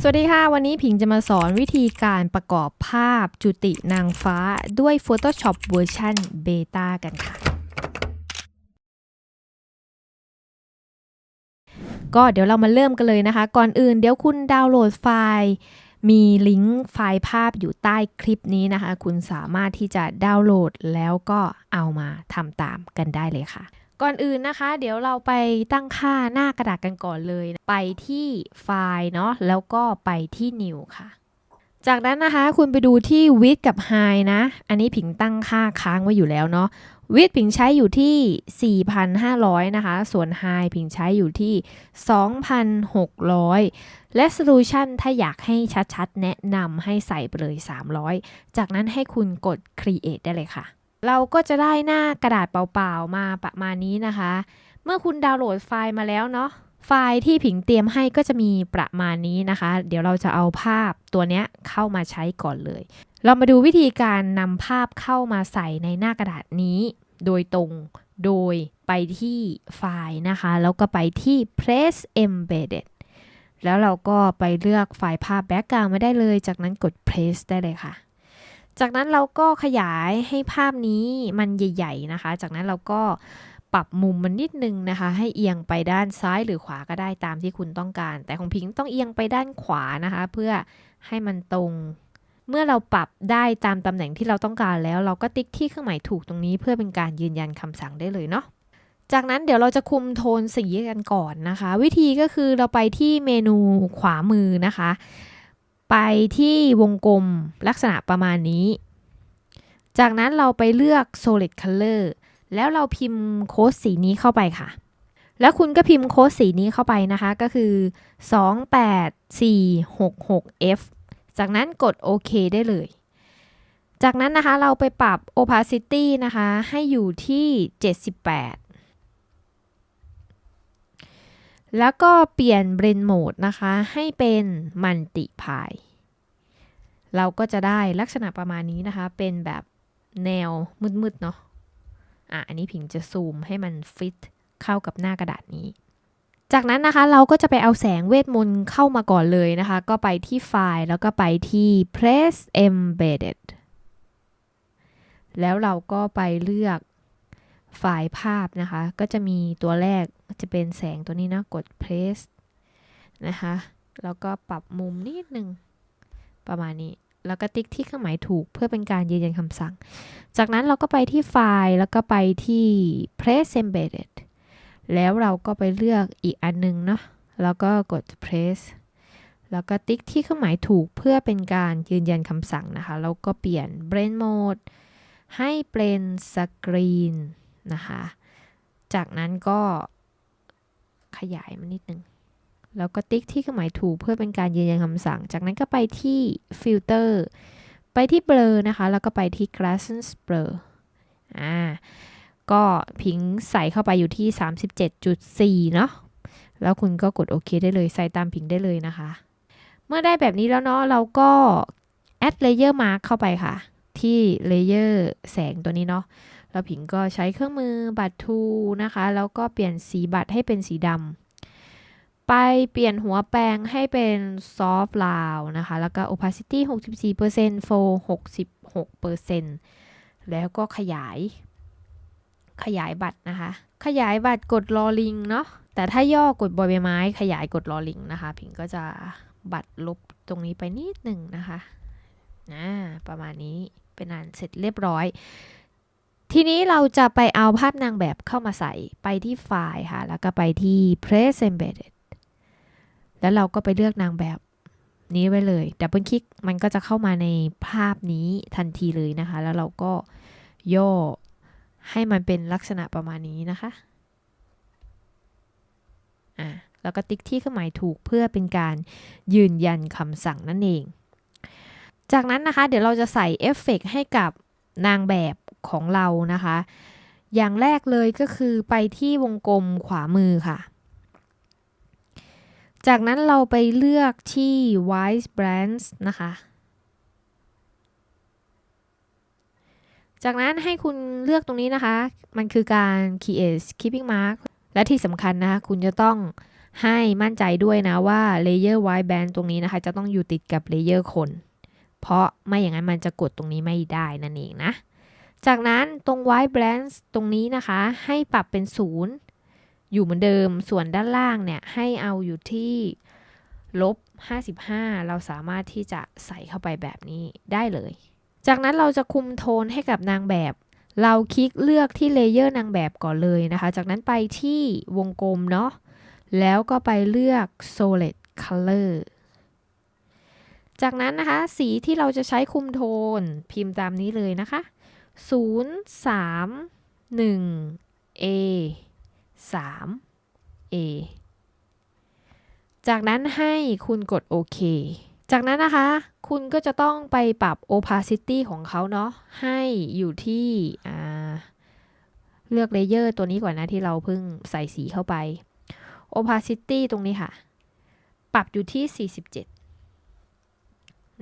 สวัสดีค่ะ วันนี้ผิงจะมาสอนวิธีการประกอบภาพจุตินางฟ้าด้วย Photoshop เวอร์ชันเบต้ากันค่ะ ก็เดี๋ยวเรามาเริ่มกันเลยนะคะ ก่อนอื่นเดี๋ยวคุณดาวน์โหลดไฟล์มีลิงก์ไฟล์ภาพอยู่ใต้คลิปนี้นะคะ คุณสามารถที่จะดาวน์โหลดแล้วก็เอามาทำตามกันได้เลยค่ะ ก่อนอื่นนะคะ เดี๋ยวเราไปตั้งค่าหน้ากระดาษกันก่อนเลย ไปที่ไฟล์เนาะแล้วก็ไปที่ new ค่ะ จากนั้นนะคะคุณไปดูที่ width กับ high นะ อันนี้ผิงตั้งค่าค้างไว้อยู่แล้วเนาะ width ผิงใช้อยู่ที่ 4,500 นะคะ ส่วน high ผิงใช้อยู่ที่ 2,600 และ solution ถ้าอยากให้ชัดๆ แนะนำให้ใส่ไปเลย 300 จากนั้นให้คุณกด create ได้เลยค่ะ เราก็จะได้หน้ากระดาษเปล่าๆมาประมาณนี้นะคะ เมื่อคุณดาวน์โหลดไฟล์มาแล้วเนาะไฟล์ที่ผิงเตรียมให้ก็จะมีประมาณนี้นะคะ เดี๋ยวเราจะเอาภาพตัวเนี้ยเข้ามาใช้ก่อนเลย เรามาดูวิธีการนำภาพเข้ามาใส่ในหน้ากระดาษนี้ โดยตรงโดยไปที่ไฟล์นะคะ แล้วก็ไปที่ Press Embedded แล้วเราก็ไปเลือกไฟล์ภาพ Background ม่ได้เลย จากนั้นกด Press ได้เลยค่ะ จากนั้นเราก็ขยายให้ภาพนี้มันใหญ่ ๆนะคะ จากนั้นเราก็ปรับมุมมันนิดนึงนะคะ ให้เอียงไปด้านซ้ายหรือขวาก็ได้ตามที่คุณต้องการ แต่ของพิงต้องเอียงไปด้านขวานะคะ เพื่อให้มันตรง เมื่อเราปรับได้ตามตำแหน่งที่เราต้องการแล้ว เราก็ติ๊กที่เครื่องหมายถูกตรงนี้ เพื่อเป็นการยืนยันคำสั่งได้เลยเนาะจากนั้นเดี๋ยวเราจะคุมโทนสีกันก่อนนะคะ วิธีก็คือเราไปที่เมนูขวามือนะคะ ไปที่วงกลมลักษณะประมาณนี้ จากนั้นเราไปเลือก solid color แล้วเราพิมพ์โค้ดสีนี้เข้าไปค่ะ แล้วคุณก็พิมพ์โค้ดสีนี้เข้าไปนะคะ ก็คือ 28466F จากนั้นกดโอเคได้เลย จากนั้นนะคะเราไปปรับ opacity นะคะ ให้อยู่ที่ 78 แล้วก็เปลี่ยน blend mode นะคะ ให้เป็น multiply เราก็จะได้ลักษณะประมาณนี้นะคะ เป็นแบบแนวมืดๆเนาะ อะ อันนี้ผิงจะซูมให้มันฟิตเข้ากับหน้ากระดาษนี้ จากนั้นนะคะเราก็จะไปเอาแสงเวทมนต์เข้ามาก่อนเลยนะคะ ก็ไปที่ไฟล์แล้วก็ไปที่ press embedded แล้วเราก็ไปเลือกไฟล์ภาพนะคะ ก็จะมีตัวแรก จะเป็นแสงตัวนี้นะกด press นะคะ แล้วก็ปรับมุมนิดนึง ประมาณนี้ แล้วก็ติ๊กที่เครื่องหมายถูกเพื่อเป็นการยืนยันคำสั่ง จากนั้นเราก็ไปที่ไฟล์แล้วก็ไปที่ press embedded แล้วเราก็ไปเลือกอีกอันนึงเนาะ แล้วก็กด press แล้วก็ติ๊กที่เครื่องหมายถูกเพื่อเป็นการยืนยันคำสั่งนะคะ แล้วก็เปลี่ยน blend mode ให้เป็นสกรีนนะคะ จากนั้นก็ ขยายมันนิดนึง แล้วก็ติ๊กที่เครื่องหมายถูกเพื่อเป็นการยืนยันคำสั่ง จากนั้นก็ไปที่ filter ไปที่ blur นะคะ แล้วก็ไปที่ gradient blur อ่า ก็พิงใส่เข้าไปอยู่ที่ 37.4 เนาะ แล้วคุณก็กดโอเคได้เลย ใส่ตามพิงได้เลยนะคะ เมื่อได้แบบนี้แล้วเนาะ เราก็ add layer mark เข้าไปค่ะ ที่เลเยอร์แสงตัวนี้เนาะ แล้วผิงก็ใช้เครื่องมือบัตรทูนะคะ แล้วก็เปลี่ยนสีบัตรให้เป็นสีดำไปเปลี่ยนหัวแปรงให้เป็น soft round นะคะ แล้วก็ opacity 64% flow 66%แล้วก็ขยาย ขยายบัตรนะคะ ขยายบัตรกดลอลิงเนาะแต่ถ้าย่อกดบอยใบไม้ ขยายกดลอลิงนะคะ ผิงก็จะบัตรลบตรงนี้ไปนิดหนึ่งนะคะอ่าประมาณนี้เป็นอันเสร็จเรียบร้อย ทีนี้เราจะไปเอาภาพนางแบบเข้ามาใส่ไปที่ไฟล์ค่ะ แล้วก็ไปที่ press embedded แล้วเราก็ไปเลือกนางแบบนี้ไว้เลยดับเบิลคลิกมันก็จะเข้ามาในภาพนี้ทันทีเลยนะคะ แล้วเราก็ย่อให้มันเป็นลักษณะประมาณนี้นะคะอ่าแล้วก็ติ๊กที่เครื่องหมายถูกเพื่อเป็นการยืนยันคำสั่งนั่นเอง จากนั้นนะคะ เดี๋ยวเราจะใส่เอฟเฟกให้กับนางแบบ ของเรานะคะ อย่างแรกเลยก็คือไปที่วงกลมขวามือค่ะ จากนั้นเราไปเลือกที่ White Brands นะคะ จากนั้นให้คุณเลือกตรงนี้นะคะ มันคือการ create keeping mark และที่สำคัญนะคะ คุณจะต้องให้มั่นใจด้วยนะว่าเลเยอร์ไวท์แบนตรงนี้นะคะ จะต้องอยู่ติดกับเลเยอร์คน เพราะไม่อย่างนั้นมันจะกดตรงนี้ไม่ได้นั่นเองนะ จากนั้นตรง white balance ตรงนี้นะคะ ให้ปรับเป็นศูนย์อยู่เหมือนเดิม ส่วนด้านล่างเนี่ย ให้เอาอยู่ที่ลบ 55 เราสามารถที่จะใส่เข้าไปแบบนี้ได้เลย จากนั้นเราจะคุมโทนให้กับนางแบบ เราคลิกเลือกที่เลเยอร์นางแบบก่อนเลยนะคะ จากนั้นไปที่วงกลมเนาะ แล้วก็ไปเลือก solid color จากนั้นนะคะ สีที่เราจะใช้คุมโทนพิมพ์ตามนี้เลยนะคะ 0 3 1 A 3 A จากนั้นให้คุณกดโอเค จากนั้นนะคะ คุณก็จะต้องไปปรับ opacity ของเขาเนาะ ให้อยู่ที่เลือกเลเยอร์ตัวนี้ก่อนนะที่เราเพิ่งใส่สีเข้าไป opacity ตรงนี้ค่ะ ปรับอยู่ที่ 47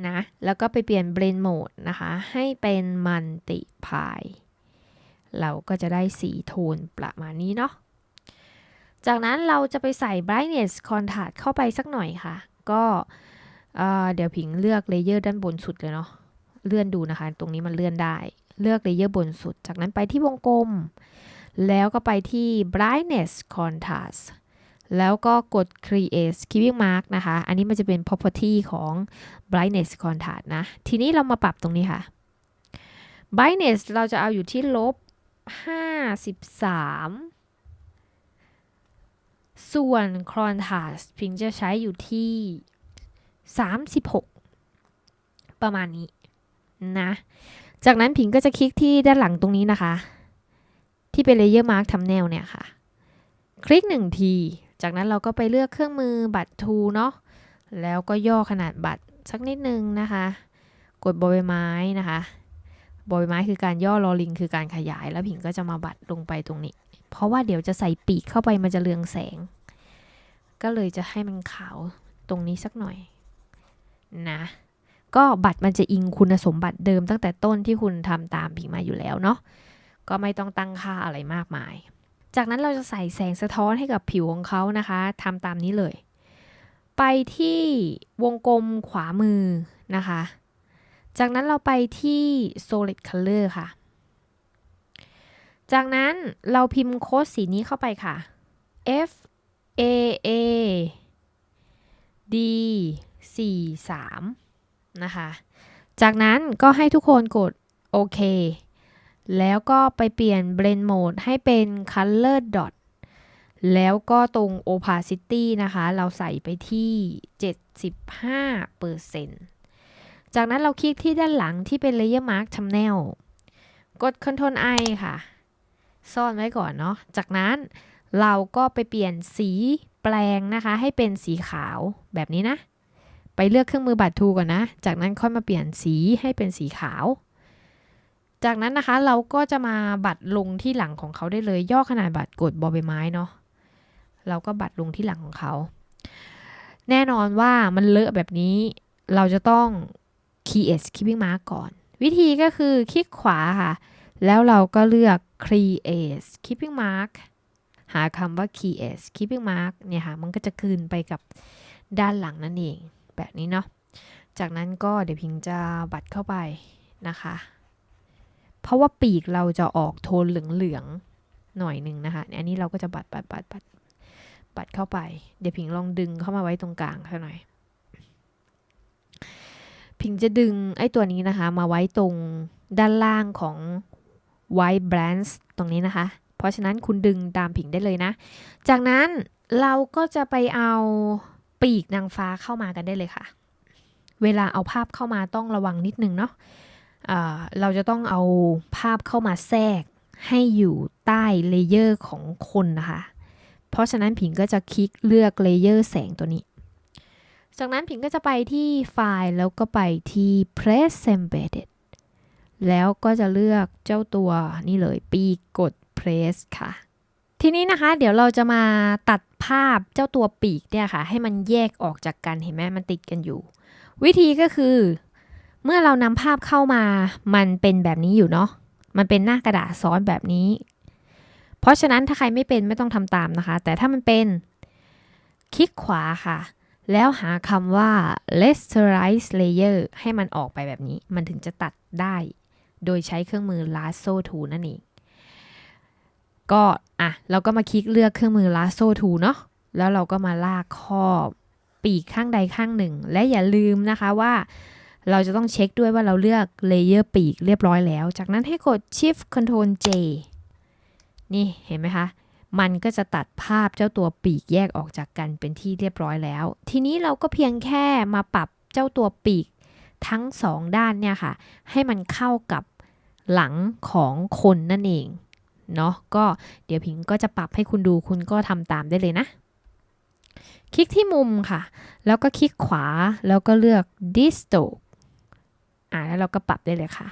นะ แล้วก็ไปเปลี่ยน blend mode นะคะ ให้เป็น multiply เราก็จะได้สีโทนประมาณนี้เนาะ จากนั้นเราจะไปใส่ brightness contrast เข้าไปสักหน่อยค่ะ ก็เอ่อเดี๋ยวผิงเลือกเลเยอร์ด้านบนสุดเลยเนาะ เลื่อนดูนะคะ ตรงนี้มันเลื่อนได้ เลือกเลเยอร์บนสุด จากนั้นไปที่วงกลม แล้วก็ไปที่ brightness contrast แล้วก็กด create skipping mark นะคะ อันนี้มันจะเป็น property ของ brightness contrast นะ ทีนี้เรามาปรับตรงนี้ค่ะ brightness เราจะเอาอยู่ที่ลบ 53 ส่วน contrast พิงจะใช้อยู่ที่ 36 ประมาณนี้นะ จากนั้นพิงก็จะคลิกที่ด้านหลังตรงนี้นะคะ ที่เป็น layer mark thumbnail เนี่ยค่ะ คลิกหนึ่งที จากนั้นเราก็ไปเลือกเครื่องมือบัตร tool เนาะ แล้วก็ย่อขนาดบัตรสักนิดนึงนะคะ กดบอใบไม้นะคะบอใบไม้คือการย่อลอลิงคือการขยาย แล้วผิงก็จะมาบัตรลงไปตรงนี้ เพราะว่าเดี๋ยวจะใส่ปีกเข้าไปมันจะเรืองแสง ก็เลยจะให้มันขาวตรงนี้สักหน่อยนะก็บัตรมันจะอิงคุณสมบัติเดิมตั้งแต่ต้นที่คุณทำตามผิงมาอยู่แล้วเนาะก็ไม่ต้องตั้งค่าอะไรมากมาย จากนั้นเราจะใส่แสงสะท้อนให้กับผิวของเขานะคะทำตามนี้เลย ไปที่วงกลมขวามือนะคะ จากนั้นเราไปที่ solid color ค่ะ จากนั้นเราพิมพ์โค้ดสีนี้เข้าไปค่ะ F A A D 4 3นะคะ จากนั้นก็ให้ทุกคนกดโอเค แล้วก็ไปเปลี่ยน blend mode ให้เป็น color dot แล้วก็ตรง opacity นะคะ เราใส่ไปที่ 75%จากนั้นเราคลิกที่ด้านหลังที่เป็น layer mark thumbnail กด Ctrl I ค่ะ ซ่อนไว้ก่อนเนาะ จากนั้นเราก็ไปเปลี่ยนสีแปลงนะคะ ให้เป็นสีขาวแบบนี้นะ ไปเลือกเครื่องมือบัตรทูก่อนนะ จากนั้นค่อยมาเปลี่ยนสีให้เป็นสีขาว จากนั้นนะคะเราก็จะมาบัตรลงที่หลังของเขาได้เลย ย่อขนาดบัตรกดบอใบไม้เนาะเราก็บัตรลงที่หลังของเขา แน่นอนว่ามันเลอะแบบนี้เราจะต้อง create skipping mark ก่อน วิธีก็คือคลิกขวาค่ะ แล้วเราก็เลือก create skipping mark หาคำว่า create skipping mark เนี่ยค่ะ มันก็จะคืนไปกับด้านหลังนั่นเอง แบบนี้เนาะจากนั้นก็เดี๋ยวพิงจะบัตรเข้าไปนะคะ เพราะว่าปีกเราจะออกโทนเหลืองๆหน่อยหนึ่งนะคะ อันนี้เราก็จะบัดบัดบัดบัดบัดเข้าไป เดี๋ยวพิงลองดึงเข้ามาไว้ตรงกลางเท่าหน่อยพิงจะดึงไอ้ตัวนี้นะคะ มาไว้ตรงด้านล่างของ white branch ตรงนี้นะคะ เพราะฉะนั้นคุณดึงตามผิงได้เลยนะ จากนั้นเราก็จะไปเอาปีกนางฟ้าเข้ามากันได้เลยค่ะ เวลาเอาภาพเข้ามาต้องระวังนิดนึงเนาะ เราจะต้องเอาภาพเข้ามาแทรกให้อยู่ใต้เลเยอร์ของคนนะคะ เพราะฉะนั้นผิงก็จะคลิกเลือกเลเยอร์แสงตัวนี้ จากนั้นผิงก็จะไปที่ไฟล์แล้วก็ไปที่ press embedded แล้วก็จะเลือกเจ้าตัวนี่เลยปีกกด press ค่ะ ทีนี้นะคะ เดี๋ยวเราจะมาตัดภาพเจ้าตัวปีกเนี่ยค่ะ ให้มันแยกออกจากกันเห็นไหมมันติดกันอยู่ วิธีก็คือ เมื่อเรานำภาพเข้ามา มันเป็นแบบนี้อยู่เนาะ มันเป็นหน้ากระดาษซ้อนแบบนี้ เพราะฉะนั้นถ้าใครไม่เป็นไม่ต้องทำตามนะคะ แต่ถ้ามันเป็น คลิกขวาค่ะ แล้วหาคำว่า rasterize layer ให้มันออกไปแบบนี้ มันถึงจะตัดได้ โดยใช้เครื่องมือ lasso tool นั่นเอง ก็อะ เราก็มาคลิกเลือกเครื่องมือ lasso tool เนาะ แล้วเราก็มาลากครอบปีกข้างใดข้างหนึ่ง และอย่าลืมนะคะว่า เราจะต้องเช็คด้วยว่าเราเลือกเลเยอร์ปีกเรียบร้อยแล้ว จากนั้นให้กด Shift Ctrl J นี่เห็นไหมคะ มันก็จะตัดภาพเจ้าตัวปีกแยกออกจากกันเป็นที่เรียบร้อยแล้ว ทีนี้เราก็เพียงแค่มาปรับเจ้าตัวปีกทั้งสองด้านเนี่ยค่ะ ให้มันเข้ากับหลังของคนนั่นเองเนาะก็เดี๋ยวพิงก็จะปรับให้คุณดูคุณก็ทำตามได้เลยนะ คลิกที่มุมค่ะ แล้วก็คลิกขวาแล้วก็เลือก distort อ่าแล้วเราก็ปรับได้เลยค่ะ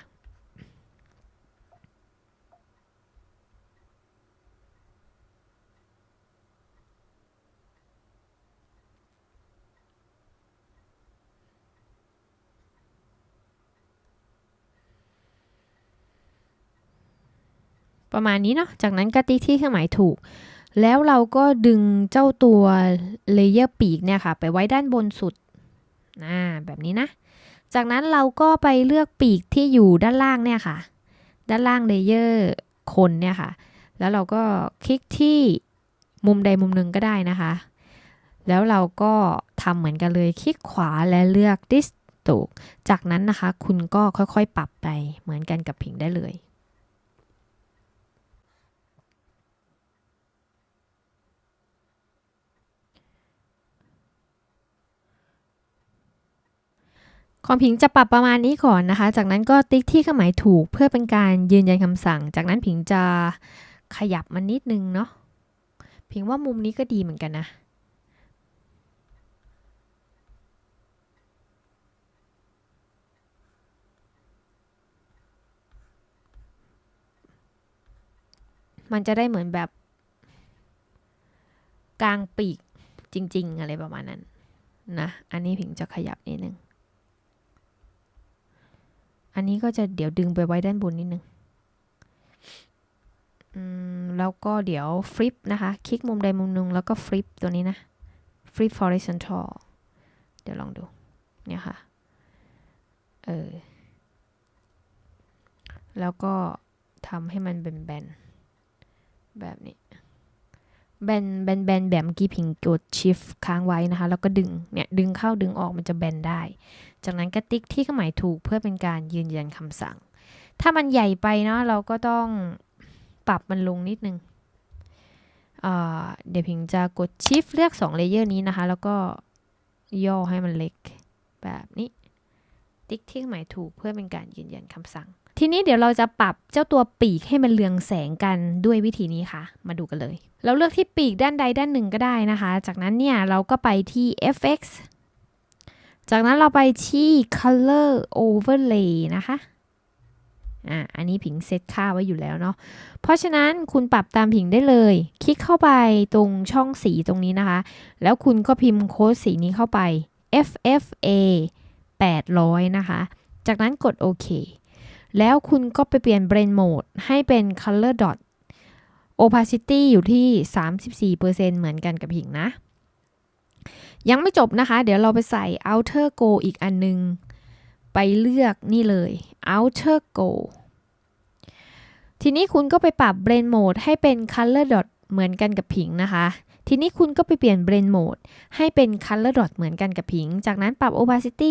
ประมาณนี้เนาะ จากนั้นก็ติ๊กที่เครื่องหมายถูก แล้วเราก็ดึงเจ้าตัวเลเยอร์ปีกเนี่ยค่ะ ไปไว้ด้านบนสุด อ่า แบบนี้นะ จากนั้นเราก็ไปเลือกปีกที่อยู่ด้านล่างเนี่ยค่ะ ด้านล่างเลเยอร์คนเนี่ยค่ะ แล้วเราก็คลิกที่มุมใดมุมหนึ่งก็ได้นะคะ แล้วเราก็ทำเหมือนกันเลย คลิกขวาและเลือก distort จากนั้นนะคะ คุณก็ค่อยๆ ปรับไปเหมือนกันกับผิงได้เลย ของผิงจะปรับประมาณนี้ก่อนนะคะ จากนั้นก็ติ๊กที่เครื่องหมายถูกเพื่อเป็นการยืนยันคำสั่ง จากนั้นผิงจะขยับมันนิดนึงเนาะ ผิงว่ามุมนี้ก็ดีเหมือนกันนะมันจะได้เหมือนแบบกลางปีกจริง ๆ อะไรประมาณนั้นนะ อันนี้ผิงจะขยับนิดนึง อันนี้ก็จะเดี๋ยวดึงไปไว้ด้านบนนิดนึงแล้วก็เดี๋ยวฟลิปนะคะ คลิกมุมใดมุมหนึ่งแล้วก็ฟลิปตัวนี้นะฟลิป horizontal เดี๋ยวลองดู เนี่ยค่ะ เออ แล้วก็ทำให้มันเป็นแบนๆแบบนี้ แบนแบนแบนแบบเมื่อกี้พิงกด shift ค้างไว้นะคะ แล้วก็ดึง เนี่ย ดึงเข้าดึงออกมันจะแบนได้ จากนั้นก็ติ๊กที่เครื่องหมายถูกเพื่อเป็นการยืนยันคำสั่ง ถ้ามันใหญ่ไปเนาะเราก็ต้องปรับมันลงนิดนึงเดี๋ยวพิงจะกด Shift เลือก2เลเยอร์นี้นะคะ แล้วก็ย่อให้มันเล็กแบบนี้ ติ๊กที่เครื่องหมายถูกเพื่อเป็นการยืนยันคำสั่ง ทีนี้เดี๋ยวเราจะปรับเจ้าตัวปีกให้มันเรืองแสงกันด้วยวิธีนี้ค่ะ มาดูกันเลย เราเลือกที่ปีกด้านใดด้านหนึ่งก็ได้นะคะ จากนั้นเนี่ยเราก็ไปที่ FX จากนั้นเราไปที่ color overlay นะคะอ่าอันนี้ผิงเซตค่าไว้อยู่แล้วเนาะ เพราะฉะนั้นคุณปรับตามผิงได้เลย คลิกเข้าไปตรงช่องสีตรงนี้นะคะ แล้วคุณก็พิมพ์โค้ดสีนี้เข้าไป FFA 800 นะคะ จากนั้นกดโอเค แล้วคุณก็ไปเปลี่ยน blend mode ให้เป็น color dot opacity อยู่ที่ 34%เหมือนกันกับผิงนะ ยังไม่จบนะคะ เดี๋ยวเราไปใส่ outer go อีกอันนึง ไปเลือกนี่เลย outer go ทีนี้คุณก็ไปปรับ blend mode ให้เป็น color dot เหมือนกันกับผิงนะคะ ทีนี้คุณก็ไปเปลี่ยน blend mode ให้เป็น color dot เหมือนกันกับผิง จากนั้นปรับ opacity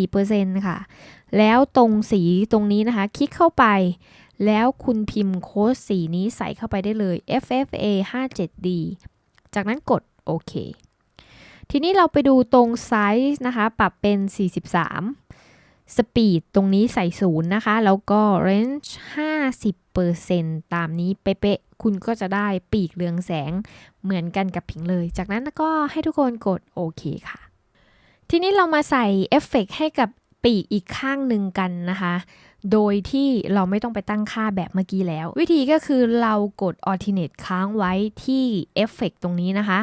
34%ค่ะ แล้วตรงสีตรงนี้นะคะ คลิกเข้าไป แล้วคุณพิมพ์โค้ดสีนี้ใส่เข้าไปได้เลย FFA 57D จากนั้นกดโอเค ทีนี้เราไปดูตรงไซส์นะคะ ปรับเป็น 43 สปีดตรงนี้ใส่ศูนย์นะคะ แล้วก็ range 50%ตามนี้เป๊ะๆ คุณก็จะได้ปีกเรืองแสงเหมือนกันกับผิงเลย จากนั้นก็ให้ทุกคนกดโอเคค่ะ ทีนี้เรามาใส่เอฟเฟกให้กับปีกอีกข้างหนึ่งกันนะคะ โดยที่เราไม่ต้องไปตั้งค่าแบบเมื่อกี้แล้ว วิธีก็คือเรากด alternate ค้างไว้ที่เอฟเฟกตรงนี้นะคะ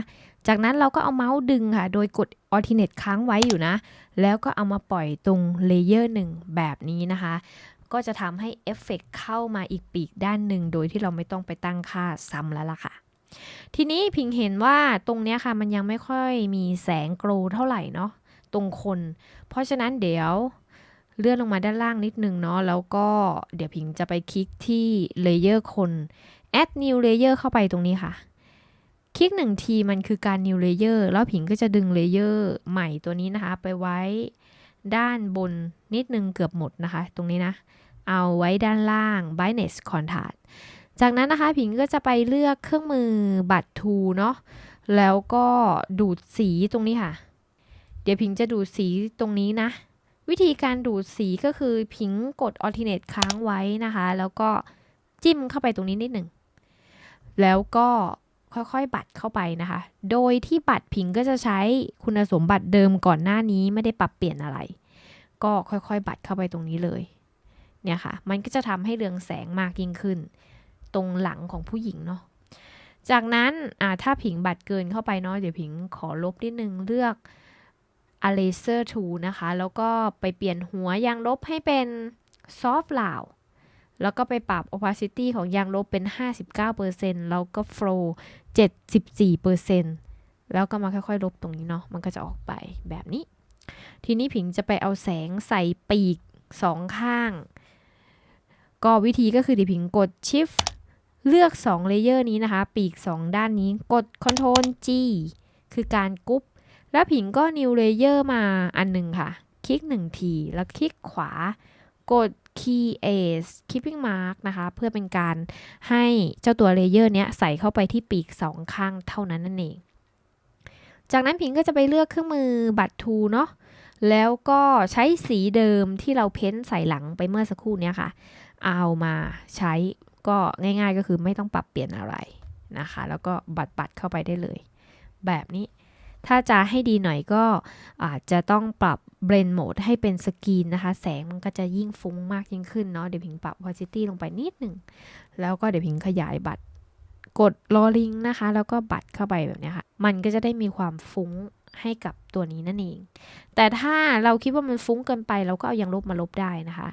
จากนั้นเราก็เอาเมาส์ดึงค่ะ โดยกด alternate ค้างไว้อยู่นะ แล้วก็เอามาปล่อยตรงเลเยอร์หนึ่งแบบนี้นะคะ ก็จะทำให้เอฟเฟกเข้ามาอีกปีกด้านหนึ่ง โดยที่เราไม่ต้องไปตั้งค่าซ้ำแล้วล่ะค่ะ ทีนี้พิงเห็นว่าตรงเนี้ยค่ะมันยังไม่ค่อยมีแสงโกลเท่าไหร่เนาะตรงคน เพราะฉะนั้นเดี๋ยวเลื่อนลงมาด้านล่างนิดนึงเนาะแล้วก็เดี๋ยวพิงจะไปคลิกที่เลเยอร์คน add new layer เข้าไปตรงนี้ค่ะ คลิกหนึ่งทีมันคือการ new layer แล้วผิงก็จะดึงเลเยอร์ใหม่ตัวนี้นะคะ ไปไว้ด้านบนนิดนึงเกือบหมดนะคะ ตรงนี้นะ เอาไว้ด้านล่าง brightness contrast จากนั้นนะคะผิงก็จะไปเลือกเครื่องมือบัตรทูเนาะแล้วก็ดูดสีตรงนี้ค่ะ เดี๋ยวผิงจะดูดสีตรงนี้นะ วิธีการดูดสีก็คือผิงกด alternate ค้างไว้นะคะ แล้วก็จิ้มเข้าไปตรงนี้นิดหนึ่ง แล้วก็ ค่อยๆ บัตรเข้าไปนะคะ โดยที่บัตรผิงก็จะใช้คุณสมบัติเดิมก่อนหน้านี้ไม่ได้ปรับเปลี่ยนอะไร ก็ค่อยๆ บัตรเข้าไปตรงนี้เลย เนี่ยค่ะ มันก็จะทำให้เรืองแสงมากยิ่งขึ้น ตรงหลังของผู้หญิงเนาะ จากนั้นถ้าผิงบัตรเกินเข้าไปเนาะ เดี๋ยวผิงขอลบนิดนึง เลือก eraser tool นะคะ แล้วก็ไปเปลี่ยนหัวยางลบให้เป็น soft round แล้วก็ไปปรับ opacity ของยางลบเป็น 59%แล้วก็ flow 74%แล้วก็มาค่อยๆ ลบตรงนี้เนาะ มันก็จะออกไปแบบนี้ ทีนี้ผิงจะไปเอาแสงใส่ปีกสองข้าง ก็วิธีก็คือเดี๋ยวผิงกด shift เลือก2 layer นี้นะคะ ปีก 2 ด้านนี้กด control G คือการกรุ๊ปแล้วผิงก็ new layer มาอันหนึ่งค่ะ คลิก 1 ที แล้วคลิกขวากด key as keeping mark นะคะ เพื่อเป็นการให้เจ้าตัวเลเยอร์เนี้ยใส่เข้าไปที่ปีกสองข้างเท่านั้นนั่นเอง จากนั้นพิงก็จะไปเลือกเครื่องมือบัตรทูเนาะแล้วก็ใช้สีเดิมที่เราเพ้นใส่หลังไปเมื่อสักครู่เนี้ยค่ะ เอามาใช้ก็ง่ายๆก็คือไม่ต้องปรับเปลี่ยนอะไรนะคะ แล้วก็บัตบัตเข้าไปได้เลย แบบนี้ ถ้าจะให้ดีหน่อยก็อาจจะต้องปรับ blend mode ให้เป็นสกรีนนะคะ แสงมันก็จะยิ่งฟุ้งมากยิ่งขึ้นเนาะเดี๋ยวพิงปรับ opacity ลงไปนิดหนึ่ง แล้วก็เดี๋ยวพิงขยายบัตร กดลอลิงนะคะ แล้วก็บัตรเข้าไปแบบนี้ค่ะ มันก็จะได้มีความฟุ้งให้กับตัวนี้นั่นเอง แต่ถ้าเราคิดว่ามันฟุ้งเกินไป เราก็เอายางลบมาลบได้นะคะ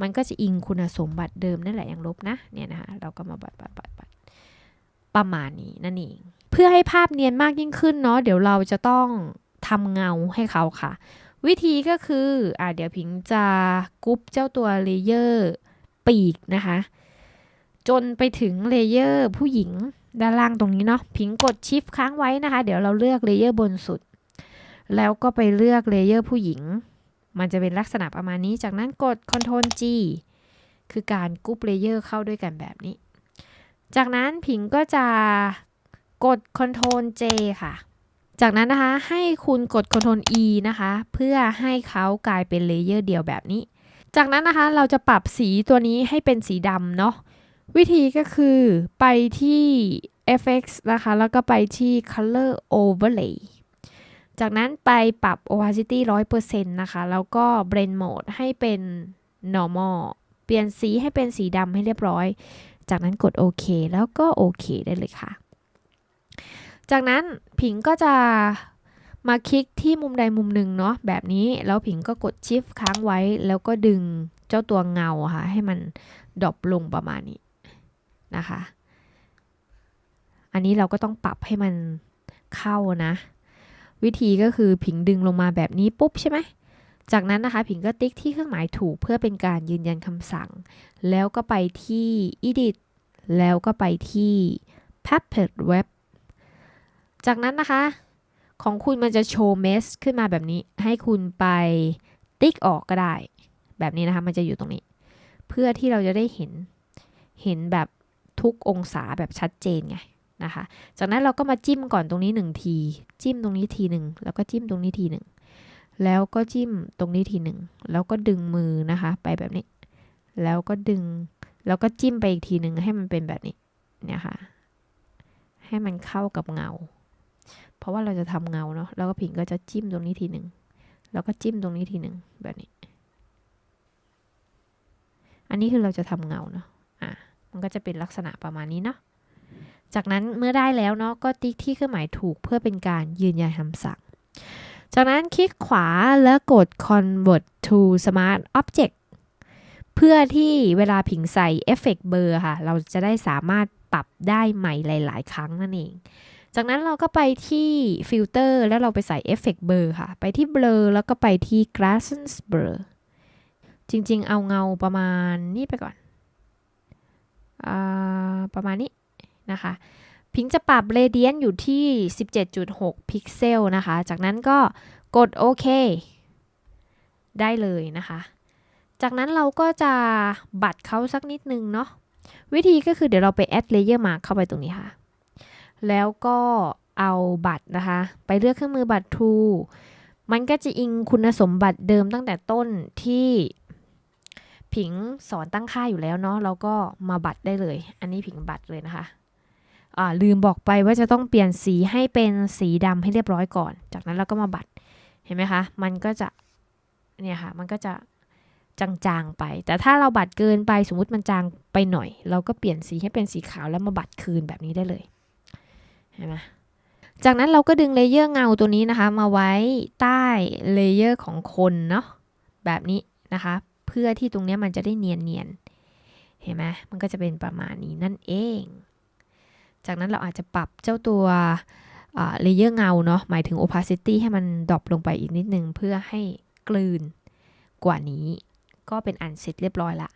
มันก็จะอิงคุณสมบัติเดิมนั่นแหละยางลบนะเนี่ยนะคะเราก็มาบัตรบัตรบัตรบัตรประมาณนี้นั่นเอง พื่อให้ภาพเนียนมากยิ่งขึ้นเนาะเดี๋ยวเราจะต้องทำเงาให้เขาค่ะ วิธีก็คืออ่าเดี๋ยวพิงจะกรุ๊ปเจ้าตัวเลเยอร์ปีกนะคะ จนไปถึงเลเยอร์ผู้หญิงด้านล่างตรงนี้เนาะพิงกดชิฟค้างไว้นะคะ เดี๋ยวเราเลือกเลเยอร์บนสุด แล้วก็ไปเลือกเลเยอร์ผู้หญิง มันจะเป็นลักษณะประมาณนี้ จากนั้นกด Ctrl G คือการกรุ๊ปเลเยอร์เข้าด้วยกันแบบนี้ จากนั้นพิงก็จะ กด Ctrl J ค่ะ จากนั้นนะคะให้คุณกด Ctrl E นะคะ เพื่อให้เขากลายเป็นเลเยอร์เดียวแบบนี้ จากนั้นนะคะเราจะปรับสีตัวนี้ให้เป็นสีดำเนาะวิธีก็คือไปที่ FX นะคะ แล้วก็ไปที่ Color Overlay จากนั้นไปปรับ opacity 100%นะคะ แล้วก็ blend mode ให้เป็น normal เปลี่ยนสีให้เป็นสีดำให้เรียบร้อย จากนั้นกดโอเคแล้วก็โอเคได้เลยค่ะ จากนั้นผิงก็จะมาคลิกที่มุมใดมุมหนึ่งเนาะแบบนี้แล้วผิงก็กด shift ค้างไว้แล้วก็ดึงเจ้าตัวเงาค่ะให้มันดรอปลงประมาณนี้นะคะ อันนี้เราก็ต้องปรับให้มันเข้านะ วิธีก็คือผิงดึงลงมาแบบนี้ปุ๊บใช่ไหมจากนั้นนะคะผิงก็ติ๊กที่เครื่องหมายถูกเพื่อเป็นการยืนยันคำสั่ง แล้วก็ไปที่ edit แล้วก็ไปที่ puppet web จากนั้นนะคะ ของคุณมันจะโชว์เมสขึ้นมาแบบนี้ ให้คุณไปติ๊กออกก็ได้ แบบนี้นะคะ มันจะอยู่ตรงนี้ เพื่อที่เราจะได้เห็น เห็นแบบทุกองศาแบบชัดเจนไงนะคะ จากนั้นเราก็มาจิ้มก่อนตรงนี้หนึ่งที จิ้มตรงนี้ทีหนึ่งแล้วก็จิ้มตรงนี้ทีหนึ่งแล้วก็จิ้มตรงนี้ทีหนึ่งแล้วก็ดึงมือนะคะ ไปแบบนี้ แล้วก็ดึง แล้วก็จิ้มไปอีกทีหนึ่งให้มันเป็นแบบนี้เนี่ยค่ะ ให้มันเข้ากับเงา ราะว่าเราจะทำเงาเนาะแล้วก็ผิงก็จะจิ้มตรงนี้ทีหนึ่งแล้วก็จิ้มตรงนี้ทีหนึ่งแบบนี้ อันนี้คือเราจะทำเงาเนาะอะมันก็จะเป็นลักษณะประมาณนี้เนาะจากนั้นเมื่อได้แล้วเนาะก็ติ๊กที่เครื่องหมายถูกเพื่อเป็นการยืนยันคำสั่ง จากนั้นคลิกขวาแล้วกด convert to smart object เพื่อที่เวลาผิงใส่เอฟเฟกต์เบอร์ค่ะ เราจะได้สามารถปรับได้ใหม่หลาย ๆ ครั้งนั่นเอง จากนั้นเราก็ไปที่ฟิลเตอร์แล้วเราไปใส่เอฟเฟกต์เบอร์ค่ะ ไปที่เบลอแล้วก็ไปที่ Glasses Blur จริงๆ เอาเงาประมาณนี้ไปก่อนอประมาณนี้นะคะ พิงจะปรับเรเดียนอยู่ที่ 17.6 พิกเซลนะคะ จากนั้นก็กดโอเคได้เลยนะคะ จากนั้นเราก็จะบัดเขาสักนิดนึงเนาะ วิธีก็คือเดี๋ยวเราไป add layer mark เข้าไปตรงนี้ค่ะ แล้วก็เอาบัตรนะคะ ไปเลือกเครื่องมือบัตร tool มันก็จะอิงคุณสมบัติเดิมตั้งแต่ต้นที่ผิงสอนตั้งค่าอยู่แล้วเนาะเราก็มาบัตรได้เลย อันนี้ผิงบัตรเลยนะคะอ่าลืมบอกไปว่าจะต้องเปลี่ยนสีให้เป็นสีดำให้เรียบร้อยก่อน จากนั้นเราก็มาบัตรเห็นไหมคะ มันก็จะเนี่ยค่ะ มันก็จะจางๆไป แต่ถ้าเราบัตรเกินไปสมมติมันจางไปหน่อย เราก็เปลี่ยนสีให้เป็นสีขาวแล้วมาบัตรคืนแบบนี้ได้เลย เห็นไหมจากนั้นเราก็ดึงเลเยอร์เงาตัวนี้นะคะ มาไว้ใต้เลเยอร์ของคนเนาะแบบนี้นะคะ เพื่อที่ตรงนี้มันจะได้เนียนๆเห็นไหมมันก็จะเป็นประมาณนี้นั่นเอง จากนั้นเราอาจจะปรับเจ้าตัวเลเยอร์เงาเนาะหมายถึง opacity ให้มันดรอปลงไปอีกนิดนึง เพื่อให้กลืนกว่านี้ ก็เป็นอันเสร็จเรียบร้อยละ